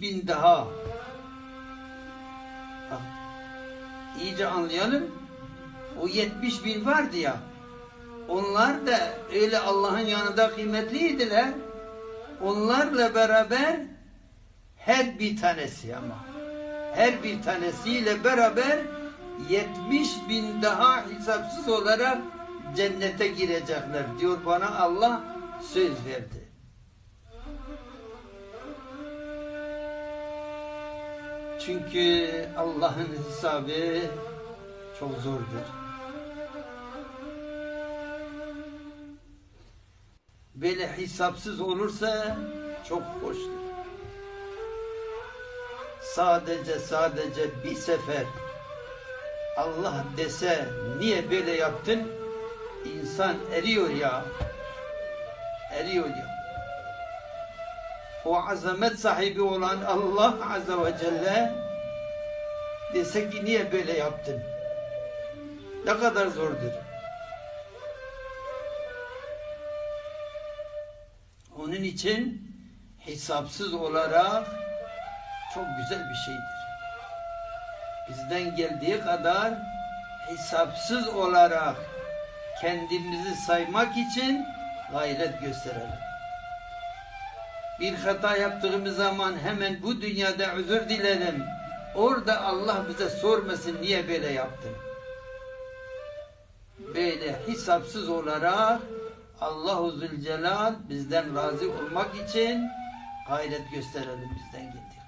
bin daha. Bak, iyice anlayalım. O 70 bin vardı ya. Onlar da öyle Allah'ın yanında kıymetliydiler. Onlarla beraber her bir tanesi ama her bir tanesiyle beraber 70 bin daha hesapsız olarak cennete girecekler diyor bana Allah söz verdi. Çünkü Allah'ın hesabı çok zordur. Böyle hesapsız olursa çok hoştur. Sadece sadece bir sefer Allah dese niye böyle yaptın? İnsan eriyor ya. Eriyor ya. O azamet sahibi olan Allah Azze ve Celle dese ki niye böyle yaptın? Ne kadar zordur. Onun için hesapsız olarak çok güzel bir şeydir. Bizden geldiği kadar hesapsız olarak kendimizi saymak için gayret gösterelim. Bir hata yaptığımız zaman hemen bu dünyada özür dilerim. Orada Allah bize sormasın niye böyle yaptın. Böyle hesapsız olarak Allahu Zülcelal bizden razı olmak için gayret gösterelim bizden gelin.